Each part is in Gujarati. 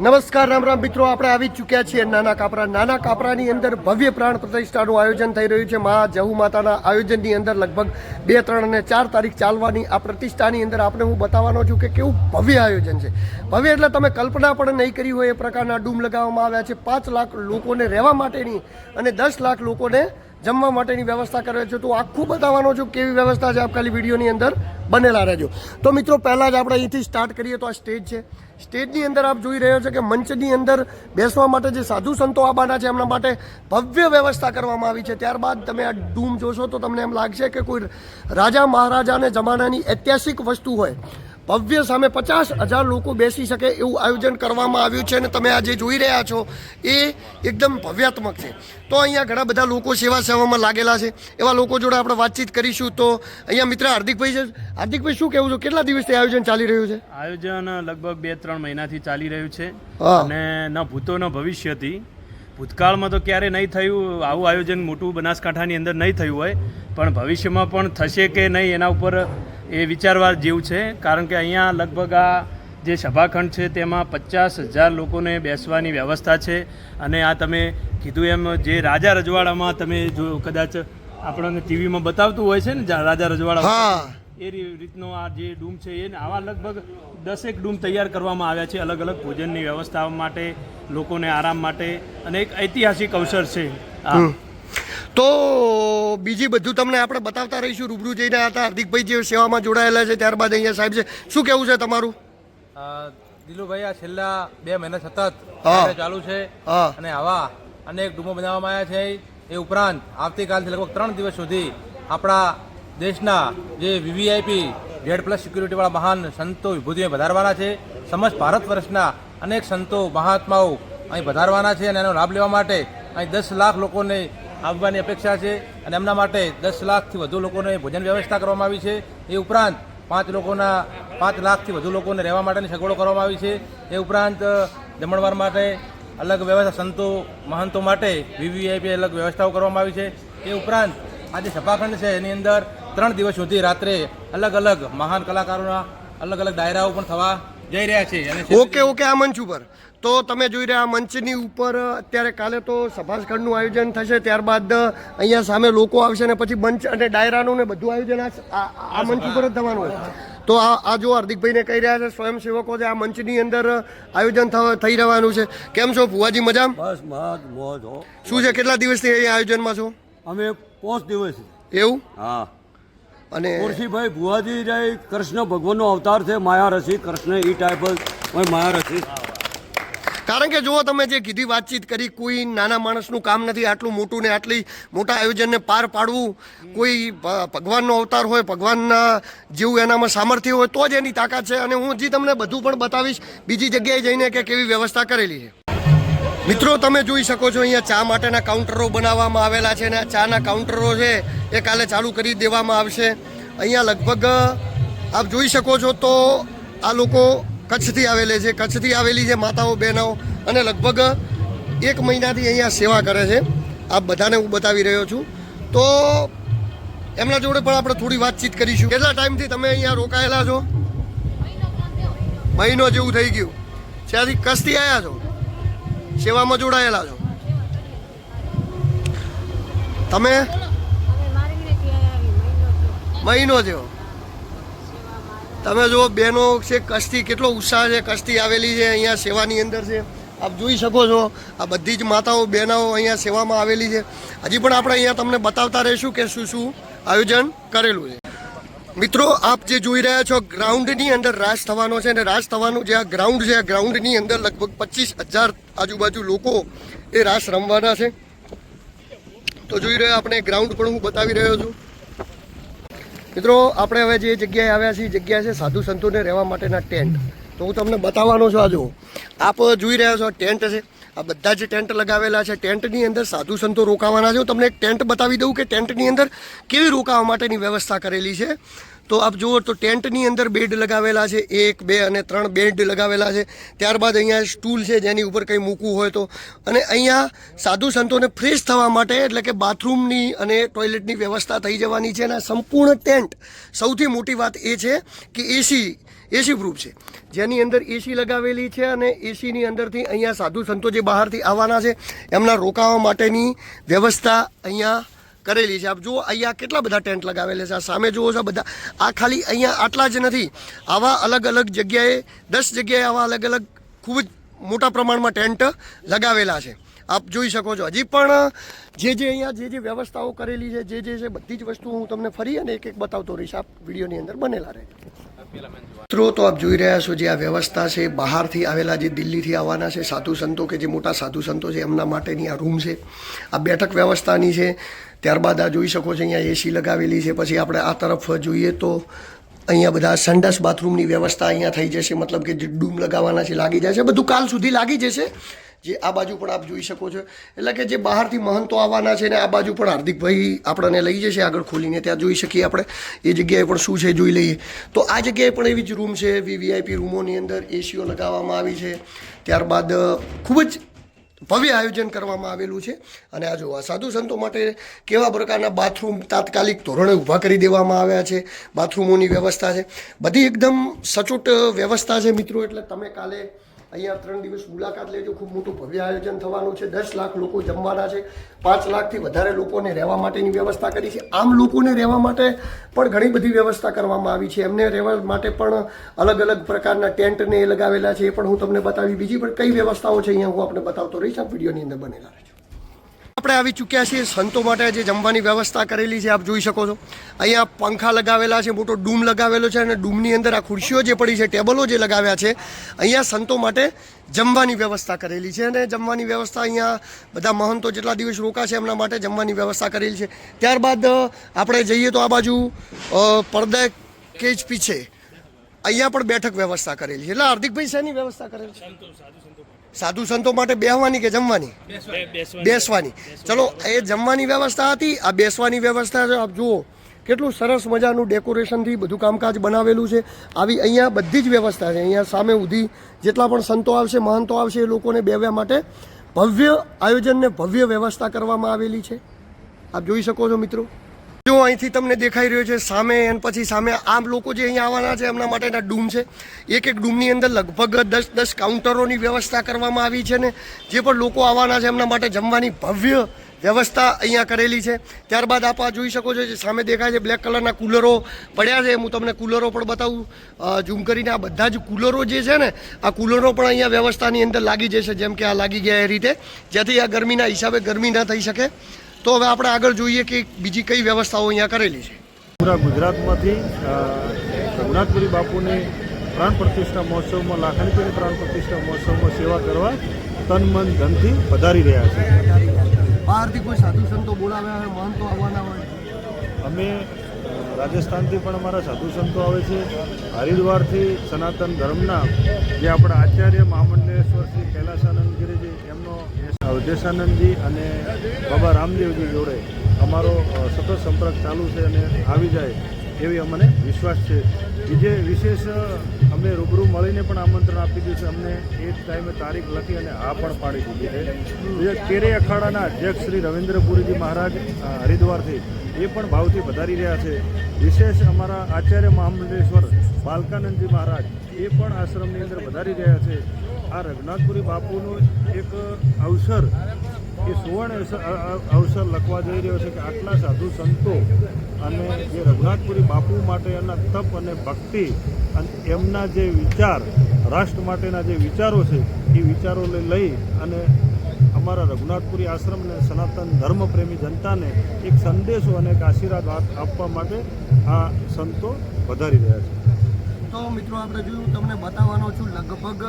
નમસ્કાર, રામ રામ. મિત્રો, આપણે આવી ચૂક્યા છીએ નાના કાપરા. નાના કાપરાની અંદર ભવ્ય પ્રાણ પ્રતિષ્ઠાનું આયોજન થઈ રહ્યું છે. મા જહુ માતાના આયોજનની અંદર લગભગ બે, ત્રણ અને ચાર તારીખ ચાલવાની આ પ્રતિષ્ઠાની અંદર આપણે હું બતાવવાનો છું કે કેવું ભવ્ય આયોજન છે. ભવ્ય એટલે તમે કલ્પના પણ નહીં કરી હોય એ પ્રકારના ડૂમ લગાવવામાં આવ્યા છે. પાંચ લાખ લોકોને રહેવા માટેની અને દસ લાખ લોકોને જમવા માટેની વ્યવસ્થા કરે છે, તો આખું બતાવવાનો છું કેવી વ્યવસ્થા છે આપ ખાલી વિડીયોની અંદર બનેલા રહેજો. તો મિત્રો, પહેલાં જ આપણે અહીંથી સ્ટાર્ટ કરીએ તો આ સ્ટેજ છે. સ્ટેજની અંદર આપ જોઈ રહ્યો છો કે મંચની અંદર બેસવા માટે જે સાધુ સંતો આવવાના છે, એમના માટે ભવ્ય વ્યવસ્થા કરવામાં આવી છે. ત્યારબાદ તમે આ ડૂમ જોશો તો તમને એમ લાગશે કે કોઈ રાજા મહારાજાને જમાનાની ઐતિહાસિક વસ્તુ હોય. ભવ્ય સામે પચાસ હજાર લોકો બેસી શકે એવું આયોજન કરવામાં આવ્યું છે અને તમે આ જે જોઈ રહ્યા છો એ એકદમ ભવ્યાત્મક છે. તો અહીંયા ઘણા બધા લોકો સેવા સેવામાં લાગેલા છે. એવા લોકો જોડે આપણે વાતચીત કરીશું તો અહીંયા મિત્ર હાર્દિકભાઈ છે. હાર્દિકભાઈ શું કહેવું છો? કેટલા દિવસથી આયોજન ચાલી રહ્યું છે? આયોજન લગભગ બે ત્રણ મહિનાથી ચાલી રહ્યું છે. અને ન ભૂતો ન ભવિષ્યથી ભૂતકાળમાં તો ક્યારે નહીં થયું આવું આયોજન મોટું બનાસકાંઠાની અંદર નહીં થયું હોય. પણ ભવિષ્યમાં પણ થશે કે નહીં એના ઉપર એ વિચારવા જેવું છે. કારણ કે અહીંયા લગભગ આ જે સભાખંડ છે તેમાં પચાસ હજાર લોકોને બેસવાની વ્યવસ્થા છે. અને આ તમે કીધું એમ જે રાજા રજવાડામાં તમે જો કદાચ આપણને ટીવીમાં બતાવતું હોય છે ને રાજા રજવાડા એ રીતનો આ જે ડૂમ છે એ આવા લગભગ દસેક ડૂમ તૈયાર કરવામાં આવ્યા છે અલગ અલગ ભોજનની વ્યવસ્થા માટે લોકોને આરામ માટે અને એક ઐતિહાસિક અવસર છે આ. તો બીજી બધું તમને આપણે બતાવતા રહીશું. રૂબરૂ જઈને હતા હાર્દિકભાઈ જે સેવામાં જોડાયેલા છે ત્યારબાદ અહીંયા સાહેબ છે. શું કેવું છે તમારું? દિલુભાઈ આ છેલ્લા બે મહિના સતત ચાલુ છે અને આવા અનેક ડૂમો બનાવવામાં આવ્યા છે. એ ઉપરાંત આવતીકાલથી લગભગ ત્રણ દિવસ સુધી આપણા દેશના જે વીવીઆઈપી ઝેડ પ્લસ સિક્યુરિટીવાળા મહાન સંતો વિભૂતિઓ વધારવાના છે. સમસ્ત ભારત વર્ષના અનેક સંતો મહાત્માઓ અહીં વધારવાના છે અને એનો લાભ લેવા માટે અહીં દસ લાખ લોકોને આવવાની અપેક્ષા છે અને એમના માટે દસ લાખથી વધુ લોકોને ભોજન વ્યવસ્થા કરવામાં આવી છે. એ ઉપરાંત પાંચ લોકોના, પાંચ લાખથી વધુ લોકોને રહેવા માટેની સગવડો કરવામાં આવી છે. એ ઉપરાંત દમણવાર માટે અલગ વ્યવસ્થા, સંતો, મહંતો માટે વીવીઆઈપી અલગ વ્યવસ્થાઓ કરવામાં આવી છે. એ ઉપરાંત આ જે સભાખંડ છે, એની અંદર ત્રણ દિવસ સુધી રાત્રે અલગ અલગ મહાન કલાકારોના અલગ અલગ ડાયરાઓ પણ થવા જઈ રહ્યા છે. ઓકે ઓકે, આ મંચ ઉપર. તો તમે જોઈ રહ્યા આ મંચની ઉપર અત્યારે કાલે તો સભાસખંડનું આયોજન થશે ત્યારબાદ અહીંયા સામે લોકો આવશે ને પછી મંચ અને ડાયરાનું ને બધું આયોજન આ મંચ ઉપર જ થવાનું તો આ આ જો હાર્દિકભાઈને કહી રહ્યા છે સ્વયંસેવકો છે આ મંચની અંદર આયોજન થઈ રહેવાનું છે. કેમ છો ભુવાજી મજા બસ મોજ શું છે કેટલા દિવસથી અહીંયા આયોજનમાં છો? અમે પાંચ દિવસ. એવું? હા. અને મુરશીભાઈ ભુવાજી રે કૃષ્ણ ભગવાનનો અવતાર છે માયા રસી કૃષ્ણ ઈ ટાઈપ માયા રસી કારણ કે જુઓ તમે જે કીધી વાતચીત કરી, કોઈ નાના માણસનું કામ નથી, આટલું મોટું ને આટલી મોટા આયોજનને પાર પાડવું. કોઈ ભગવાનનો અવતાર હોય, ભગવાનના જેવું એનામાં સામર્થ્ય હોય, તો જ એની તાકાત છે. અને હું હજી તમને બધું પણ બતાવીશ, બીજી જગ્યાએ જઈને કે કેવી વ્યવસ્થા કરેલી છે. મિત્રો, તમે જોઈ શકો છો, અહીંયા ચા માટેના કાઉન્ટરો બનાવવામાં આવેલા છે અને આ ચાના કાઉન્ટરો છે, એ કાલે ચાલુ કરી દેવામાં આવશે. અહીંયા લગભગ, આપ જોઈ શકો છો તો આ લોકો કચ્છથી આવેલે છે. કચ્છથી આવેલી છે માતાઓ બહેનો અને લગભગ એક મહિનાથી અહીંયા સેવા કરે છે. આ બધાને હું બતાવી રહ્યો છું. તો એમના જોડે પણ આપણે થોડી વાતચીત કરીશું. કેટલા ટાઈમથી તમે અહીંયા રોકાયેલા છો? મહિનો જેવું થઈ ગયું. ત્યાંથી કચ્છથી આવ્યા છો? સેવામાં જોડાયેલા છો? તમે? મહિનો થયો. તમે જુઓ, બહેનો છે કચ્છથી કેટલો ઉત્સાહ છે કચ્છથી આવેલી છે અહીંયા સેવાની અંદર છે. આપ જોઈ શકો છો, આ બધી જ માતાઓ, બહેનાઓ અહીંયા સેવામાં આવેલી છે. હજી પણ આપણે અહીંયા તમને બતાવતા રહીશું કે શું શું આયોજન કરેલું છે. મિત્રો, આપ જે જોઈ રહ્યા છો, ગ્રાઉન્ડની અંદર રાસ થવાનો છે અને રાસ થવાનું જે આ ગ્રાઉન્ડ છે, આ ગ્રાઉન્ડની અંદર લગભગ પચીસ હજાર આજુબાજુ લોકો એ રાસ રમવાના છે. તો જોઈ રહ્યો, આપણે ગ્રાઉન્ડ પણ હું બતાવી રહ્યો છું. મિત્રો, આપણે હવે જે જગ્યાએ આવ્યા છીએ જગ્યા છે સાધુ સંતોને રહેવા માટેના ટેન્ટ. તો હું તમને બતાવવાનો છું આ જુઓ. આપ જોઈ રહ્યા છો, ટેન્ટ છે. આ બધા જે ટેન્ટ લગાવેલા છે, ટેન્ટની અંદર સાધુ સંતો રોકાવાના છે. હું તમને એક ટેન્ટ બતાવી દઉં કે ટેન્ટની અંદર કેવી રોકાવા માટેની વ્યવસ્થા કરેલી છે. તો આપ જુઓ તો ટેન્ટની અંદર બેડ લગાવેલા છે, એક, બે અને ત્રણ બેડ લગાવેલા છે. ત્યારબાદ અહીંયા સ્ટૂલ છે જેની ઉપર કંઈ મૂકવું હોય તો. અને અહીંયા સાધુ સંતોને ફ્રેશ થવા માટે એટલે કે બાથરૂમની અને ટોયલેટની વ્યવસ્થા થઈ જવાની છે અને સંપૂર્ણ ટેન્ટ સૌથી મોટી વાત એ છે કે એસી એસી પ્રૂફ છે. જેની અંદર એસી લગાવેલી છે અને એસીની અંદરથી અહીંયા સાધુ સંતો જે બહારથી આવવાના છે, એમના રોકાવા માટેની વ્યવસ્થા અહીંયા કરેલી છે. આપ જુઓ, અહીંયા કેટલા બધા ટેન્ટ લગાવેલા છે. આ સામે જુઓ છો બધા. આ ખાલી અહીંયા આટલા જ નથી. આવા અલગ અલગ જગ્યાએ, દસ જગ્યાએ આવા અલગ અલગ ખૂબ જ મોટા પ્રમાણમાં ટેન્ટ લગાવેલા છે. આપ જોઈ શકો છો. હજી પણ જે જે અહીંયા જે જે વ્યવસ્થાઓ કરેલી છે, જે જે છે, બધી જ વસ્તુઓ હું તમને ફરી અને એક એક બતાવતો રહીશ. આપ વિડીયોની અંદર બનેલા રહે. મિત્રો, તો આપ જોઈ રહ્યા છો જે આ વ્યવસ્થા છે. બહારથી આવેલા જે દિલ્હીથી આવવાના છે, સાધુ સંતો કે જે મોટા સાધુ સંતો છે, એમના માટેની આ રૂમ છે. આ બેઠક વ્યવસ્થાની છે. ત્યારબાદ આ જોઈ શકો છો અહીંયા એસી લગાવેલી છે. પછી આપણે આ તરફ જોઈએ તો અહીંયા બધા સંડાસ બાથરૂમની વ્યવસ્થા અહીંયા થઈ જશે. મતલબ કે જે ડૂમ લગાવવાના છે, લાગી જશે બધું કાલ સુધી લાગી જશે. જે આ બાજુ પણ આપ જોઈ શકો છો. એટલે કે જે બહારથી મહંતો આવવાના છે ને આ બાજુ પણ હાર્દિકભાઈ આપણને લઈ જશે આગળ ખોલીને. ત્યાં જોઈ શકીએ આપણે એ જગ્યાએ પણ શું છે જોઈ લઈએ. તો આ જગ્યાએ પણ એવી જ રૂમ છે. વીવીઆઈપી રૂમોની અંદર એસીઓ લગાવવામાં આવી છે. ત્યારબાદ ખૂબ જ ભવ્ય આયોજન કરવામાં આવેલું છે. અને આ જો આ સાધુ સંતો માટે કેવા પ્રકારના બાથરૂમ તાત્કાલિક ધોરણે ઊભા કરી દેવામાં આવ્યા છે, બાથરૂમોની વ્યવસ્થા છે. બધી એકદમ સચોટ વ્યવસ્થા છે મિત્રો, એટલે તમે કાલે અહીંયા ત્રણ દિવસ મુલાકાત લેજો. ખૂબ મોટું ભવ્ય આયોજન થવાનું છે. દસ લાખ લોકો જમવાના છે. પાંચ લાખથી વધારે લોકોને રહેવા માટેની વ્યવસ્થા કરી છે. આમ લોકોને રહેવા માટે પણ ઘણી બધી વ્યવસ્થા કરવામાં આવી છે. એમને રહેવા માટે પણ અલગ અલગ પ્રકારના ટેન્ટને લગાવેલા છે. એ પણ હું તમને બતાવી. બીજી પણ કઈ વ્યવસ્થાઓ છે? અહીંયા હું આપણે બતાવતો રહીશ. આ વિડીયોની અંદર બનેલા રહેજો. આપણે આવી ચૂક્યા છીએ. સંતો માટે જે જમવાની વ્યવસ્થા કરેલી છે, આપ જોઈ શકો છો. અહીંયા પંખા લગાવેલા છે, મોટો ડૂમ લગાવેલો છે અને ડૂમની અંદર આ ખુરશીઓ જે પડી છે, ટેબલો જે લગાવ્યા છે, અહીંયા સંતો માટે જમવાની વ્યવસ્થા કરેલી છે અને જમવાની વ્યવસ્થા અહીંયા બધા મહંતો જેટલા દિવસ રોકા છે એમના માટે જમવાની વ્યવસ્થા કરેલી છે. ત્યારબાદ આપણે જઈએ તો આ બાજુ પડદા કેજ પીછે. અહીંયા પણ બેઠક વ્યવસ્થા કરેલી છે. એટલે હાર્દિકભાઈ, શેની વ્યવસ્થા કરેલી છે? સાધુ સંતો માટે બેહવાની કે જમવાની? બેસવાની. ચલો એ જમવાની વ્યવસ્થા હતી આ બેસવાની વ્યવસ્થા છે આપ જુઓ. કેટલું સરસ મજાનું ડેકોરેશનથી બધું કામકાજ બનાવેલું છે. આવી અહીંયા બધી જ વ્યવસ્થા છે. અહીંયા સામે ઉધી જેટલા પણ સંતો આવશે મહંતો આવશે એ લોકોને બેવ્યા માટે ભવ્ય આયોજનને ભવ્ય વ્યવસ્થા કરવામાં આવેલી છે. આપ જોઈ શકો છો મિત્રો. જો અહીંથી તમને દેખાઈ રહ્યો છે સામે અને પછી સામે આમ લોકો જે અહીંયા આવવાના છે, એમના માટેના ડૂમ છે. એક એક ડૂમની અંદર લગભગ દસ દસ કાઉન્ટરોની વ્યવસ્થા કરવામાં આવી છે ને, જે પણ લોકો આવવાના છે એમના માટે જમવાની ભવ્ય વ્યવસ્થા અહીંયા કરેલી છે. ત્યારબાદ આપ આ જોઈ શકો છો જે સામે દેખાય છે, બ્લેક કલરના કુલરો પડ્યા છે. હું તમને કુલરો પણ બતાવું ઝૂમ કરીને આ બધા જ કુલરો જે છે ને, આ કુલરો પણ અહીંયા વ્યવસ્થાની અંદર લાગી જશે, જેમ કે આ લાગી ગયા એ રીતે. જેથી આ ગરમીના હિસાબે ગરમી ન થઈ શકે. તો હવે આપણે આગળ જોઈએ કે બીજી કઈ વ્યવસ્થાઓ અહીંયા કરેલી છે. પૂરા ગુજરાતમાંથી રઘુનાથપુરી બાપુની પ્રાણ પ્રતિષ્ઠા મહોત્સવમાં લાખણીપુરી પ્રાણ પ્રતિષ્ઠા મહોત્સવમાં સેવા કરવા તન મન ધનથી પધારી રહ્યા છે બહારથી કોઈ સાધુ સંતો બોલાવ્યા હોય મહંતો આવવાના હોય. અમે રાજસ્થાનથી પણ અમારા સાધુ સંતો આવે છે. હરિદ્વારથી સનાતન ધર્મના જે આપણા આચાર્ય મહામંડળેશ્વર શ્રી કૈલાસાનંદગીરીજી, એમનો અવધેશાનંદજી અને બાબા રામદેવજી જોડે અમારો સતત સંપર્ક ચાલુ છે અને આવી જાય. એવી અમને વિશ્વાસ છે. બીજે વિશેષ, અમને અમે રૂબરૂ મળીને પણ આમંત્રણ આપી દીધું છે. અમને એ ટાઈમે તારીખ લખી અને આ પણ પાડી દીધી છે. કેરે અખાડાના અધ્યક્ષ શ્રી રવિન્દ્રપુરીજી મહારાજ હરિદ્વારથી એ પણ ભાવથી વધારી રહ્યા છે. વિશેષ, અમારા આચાર્ય મહામંડેશ્વર બાલકાનંદજી મહારાજ એ પણ આશ્રમની અંદર વધારી રહ્યા છે. આ રઘુનાથપુરી બાપુનું એક અવસર, એ સુવર્ણ અવસર લખવા જઈ રહ્યો છે કે આટલા સાધુ સંતો અને જે રઘુનાથપુરી બાપુ માટે એના તપ અને ભક્તિ અને એમના જે વિચાર, રાષ્ટ્ર માટેના જે વિચારો છે, એ વિચારોને લઈ અને અમારા રઘુનાથપુરી આશ્રમને સનાતન ધર્મપ્રેમી જનતાને એક સંદેશો અને એક આશીર્વાદ આપવા માટે આ સંતો વધારી રહ્યા છે. તો મિત્રો, આપણે જોયું તમને બતાવવાનો છું, લગભગ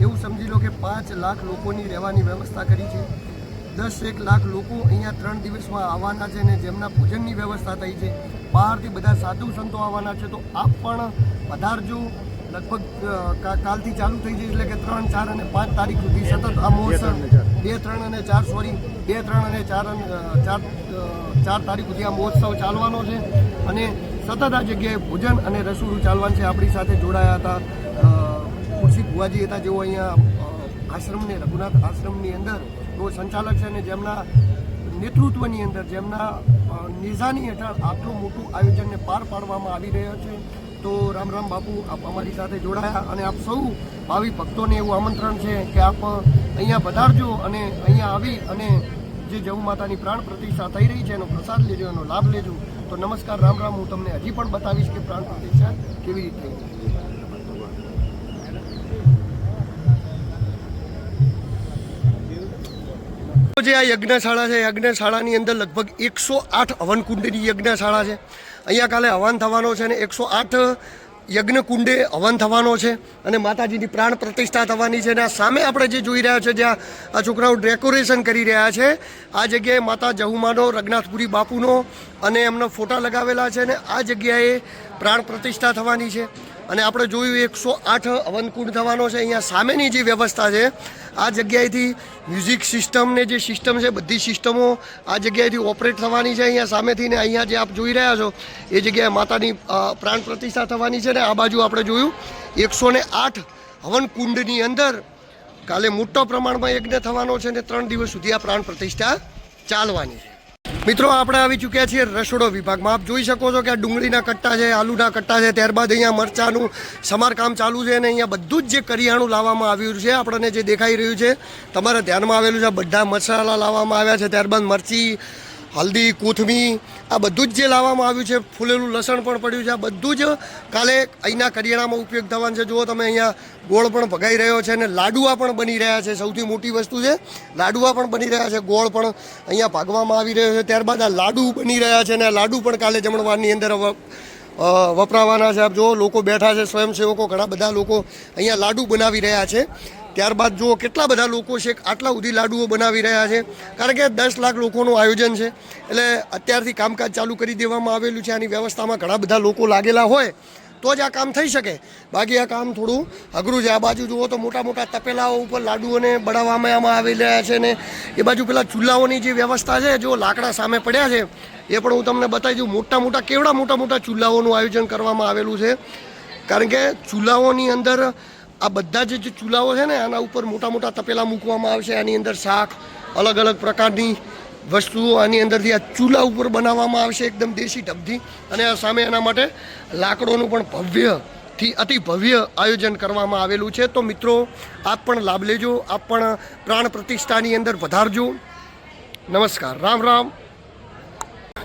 એવું સમજી લો કે પાંચ લાખ લોકોની રહેવાની વ્યવસ્થા કરી છે. દસ એક લાખ લોકો અહીંયા ત્રણ દિવસમાં આવવાના છે અને જેમના ભોજનની વ્યવસ્થા થઈ છે બહારથી બધા સાધુ સંતો આવવાના છે તો આપ પણ પધારજો. લગભગ કા- કાલથી ચાલુ થઈ જશે એટલે કે ત્રણ ચાર અને પાંચ તારીખ સુધી સતત આ મહોત્સવ બે ત્રણ અને ચાર સોરી બે ત્રણ અને ચાર ચાર ચાર તારીખ સુધી આ મહોત્સવ ચાલવાનો છે અને સતત આ જગ્યાએ ભોજન અને રસોડું ચાલવાનું છે. આપણી સાથે જોડાયા હતા ખુરશી ભુવાજી હતા જેઓ અહીંયા આશ્રમને રઘુનાથ આશ્રમની અંદર તેઓ સંચાલક છે અને જેમના નેતૃત્વની અંદર, જેમના નિઝાની હેઠળ આટલું મોટું આયોજનને પાર પાડવામાં આવી રહ્યો છે. તો રામ રામ બાપુ, આપ અમારી સાથે જોડાયા અને આપ સૌ ભાવિ ભક્તોને એવું આમંત્રણ છે કે આપ અહીંયા પધારજો અને અહીંયા આવી અને જે જવું માતાની પ્રાણ પ્રતિષ્ઠા થઈ રહી છે, એનો પ્રસાદ લેજો, એનો લાભ લેજો. તો નમસ્કાર, રામ રામ. હું તમને હજી પણ બતાવીશ કે પ્રાણ પ્રતિષ્ઠા કેવી રીતે જે આ યજ્ઞશાળા છે, યજ્ઞશાળાની અંદર લગભગ એકસો આઠ હવનકુંડની યજ્ઞશાળા છે. અહીંયા કાલે હવન થવાનો છે અને એકસો આઠ યજ્ઞકુંડે હવન થવાનો છે અને માતાજીની પ્રાણ પ્રતિષ્ઠા થવાની છે અને આ સામે આપણે જે જોઈ રહ્યા છે જ્યાં આ છોકરાઓ ડેકોરેશન કરી રહ્યા છે, આ જગ્યાએ માતા જહુમાનો, રઘનાથપુરી બાપુનો અને એમના ફોટા લગાવેલા છે અને આ જગ્યાએ પ્રાણ પ્રતિષ્ઠા થવાની છે. અને આપણે જોયું એકસો આઠ હવનકુંડ થવાનો છે. અહીંયા સામેની જે વ્યવસ્થા છે, આ જગ્યાએથી મ્યુઝિક સિસ્ટમને જે સિસ્ટમ છે, બધી સિસ્ટમો આ જગ્યાએથી ઓપરેટ થવાની છે. અહીંયા સામેથી ને અહીંયા જે આપ જોઈ રહ્યા છો, એ જગ્યાએ માતાની પ્રાણ પ્રતિષ્ઠા થવાની છે ને આ બાજુ આપણે જોયું એકસો ને આઠ હવનકુંડની અંદર કાલે મોટા પ્રમાણમાં યજ્ઞ થવાનો છે ને ત્રણ દિવસ સુધી આ પ્રાણ પ્રતિષ્ઠા ચાલવાની છે. મિત્રો, આપણે આવી ચૂક્યા છીએ રસોડો વિભાગમાં. આપ જોઈ શકો છો કે આ ડુંગળીના કટ્ટા છે, આલુના કટ્ટા છે, ત્યારબાદ અહીંયા મરચાનું સમારકામ ચાલુ છે અને અહીંયા બધું જ જે કરિયાણું લાવવામાં આવ્યું છે, આપણને જે દેખાઈ રહ્યું છે, તમારા ધ્યાનમાં આવેલું છે બધા મસાલા લાવવામાં આવ્યા છે, ત્યારબાદ મરચી હલ્દી કોથમી આ બધું જ જે લાવવામાં આવ્યું છે, ફૂલેલું લસણ પણ પડ્યું છે, આ બધું જ કાલે અહીંના કરિયાણામાં ઉપયોગ થવાનું છે. જુઓ તમે અહીંયા ગોળ પણ ભગાઈ રહ્યો છે અને લાડુઆ પણ બની રહ્યા છે. સૌથી મોટી વસ્તુ છે, લાડુઆ પણ બની રહ્યા છે. ગોળ પણ અહીંયા ભાગવામાં આવી રહ્યો છે. ત્યારબાદ આ લાડુ બની રહ્યા છે અને લાડુ પણ કાલે જમણવારની અંદર વપરાવાના છે. આપ જુઓ, લોકો બેઠા છે, સ્વયંસેવકો, ઘણા બધા લોકો અહીંયા લાડુ બનાવી રહ્યા છે. ત્યારબાદ જુઓ કેટલા બધા લોકો છે, આટલા સુધી લાડુઓ બનાવી રહ્યા છે. કારણ કે દસ લાખ લોકોનું આયોજન છે, એટલે અત્યારથી કામકાજ ચાલુ કરી દેવામાં આવેલું છે. આની વ્યવસ્થામાં ઘણા બધા લોકો લાગેલા હોય, તો જ આ કામ થઈ શકે. બાકી આ કામ થોડું અઘરું છે. આ બાજુ જુઓ તો મોટા મોટા તપેલાઓ ઉપર લાડુઓને બળાવવામાં આવી રહ્યા છે ને એ બાજુ પેલા ચૂલાઓની જે વ્યવસ્થા છે, જો લાકડા સામે પડ્યા છે, એ પણ હું તમને બતાવી દઉં. મોટા મોટા કેવડા મોટા મોટા ચૂલાઓનું આયોજન કરવામાં આવેલું છે. કારણ કે ચૂલાઓની અંદર આ બધા જે ચૂલાઓ છે ને, આના ઉપર મોટા મોટા તપેલા મૂકવામાં આવશે. આની અંદર શાક, અલગ અલગ પ્રકારની વસ્તુઓ આની અંદરથી આ ચૂલા ઉપર બનાવવામાં આવશે એકદમ દેશી ઢબથી. અને આ સામે એના માટે લાકડોનું પણ ભવ્યથી, અતિ ભવ્ય આયોજન કરવામાં આવેલું છે. તો મિત્રો, આપ પણ લાભ લેજો. આપ પણ પ્રાણ પ્રતિષ્ઠાની અંદર વધારજો. નમસ્કાર. રામ રામ.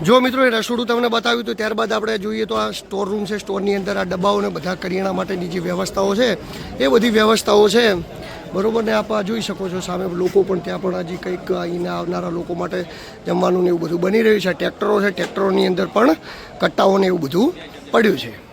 જો મિત્રો રસોડું તમને બતાવ્યું તો ત્યારબાદ આપણે જોઈએ તો આ સ્ટોર રૂમ છે સ્ટોરની અંદર આ ડબ્બાઓને બધા કરિયાણા માટેની જે વ્યવસ્થાઓ છે, એ બધી વ્યવસ્થાઓ છે. બરાબર ને આપ જોઈ શકો છો, સામે લોકો પણ ત્યાં પણ હજી કંઈક અહીંના આવનારા લોકો માટે જમવાનું ને એવું બધું બની રહ્યું છે. ટ્રેક્ટરો છે, ટ્રેક્ટરોની અંદર પણ કટ્ટાઓને એવું બધું પડ્યું છે.